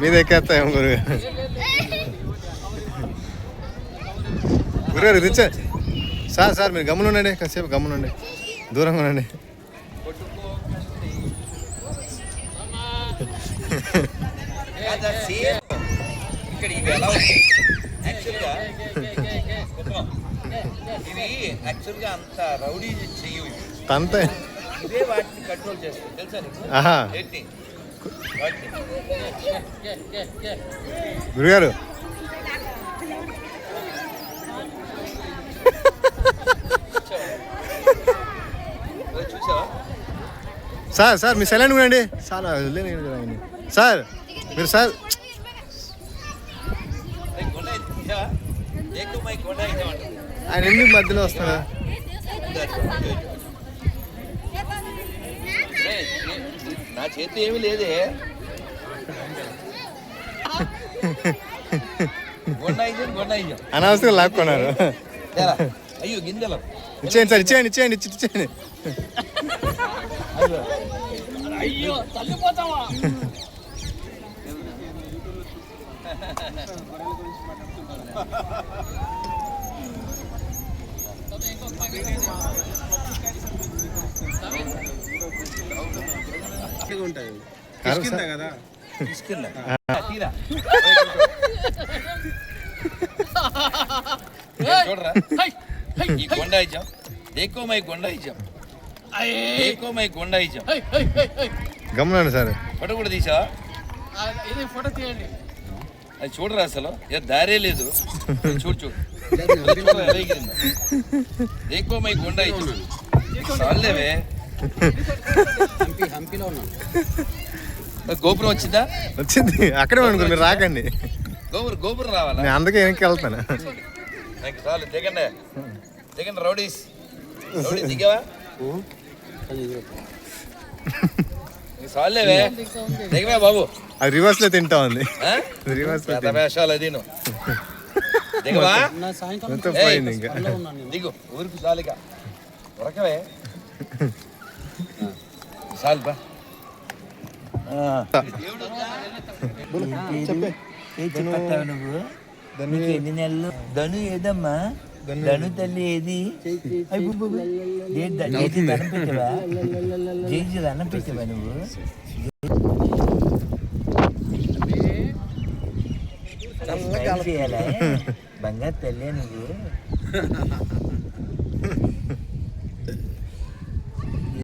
మీద ఎక్కేస్తాయేమో గురుగారు? గురుగారు రిచ్ సార్ సార్ మీరు గమ్మున ఉండండి. కాసేపు గమ్మున ఉండండి దూరంగా ఉండండి. తంత వాటిని కంట్రోల్ తెలుసా నీకు? గురుగారు. సార్ సార్ మీ సెలైన్ ఉండండి. సార్ వదిలేను కదా ఆయన్ని. సార్ మీరు సార్. కొండ కొండ ఆయన ఎందుకు మధ్యలో వస్తాడా చేతి ఏమీ లేదే. అనవసరంగా లాక్కున్నారు. అయ్యో గింజలు. ఇచ్చేయండి సార్ ఇచ్చేయండి ఇచ్చేయండి ఇచ్చి ఇచ్చేయండి. అయ్యో కాదు సార్. తీసుకెళ్ళా తీరా. చూడరా? ఈ కొండ ఇచ్చాం దేకో మై కొండ ఇచ్చాం దేకో మై కొండ ఇచ్చాం గమనండి సార్. ఫోటో కూడా తీసావా? ఇది ఫోటో తీయండి. అది చూడరా అసలు? ఏ దారే లేదు. చూడు చూడు. దేకో మై కొండ ఇచ్చాం చాలేవే గోపురం వచ్చిందా? వచ్చింది. అక్కడే అనుకో మీరు రాకండి. గోపురం గోపురం రావాలా? నేను అందుకే వెనక్కి వెళ్తాను. నాకు చాలు దిగండి. దిగండి రౌడీస్. రౌడీ దిగావా? చాలేవే దిగవే బాబు. అది రివర్స్లో తింటా ఉంది? రివర్స్లో వేషాలు అది నువ్వు. దిగవా? పోయింది ఇంకా. దిగు ఊరికి చాలుగా ఉరకవే చాలు బా నువ్వు ఎన్ని నెలలు ధను ఏదమ్మా ధను తల్లి ఏది అయ్ బుబ్బు బుబ్బు. ఏ ద- ఏది ధనం పెట్టవా జేజీ ధనం పెట్టవా నువ్వు? బంగారు తల్లి నువ్వు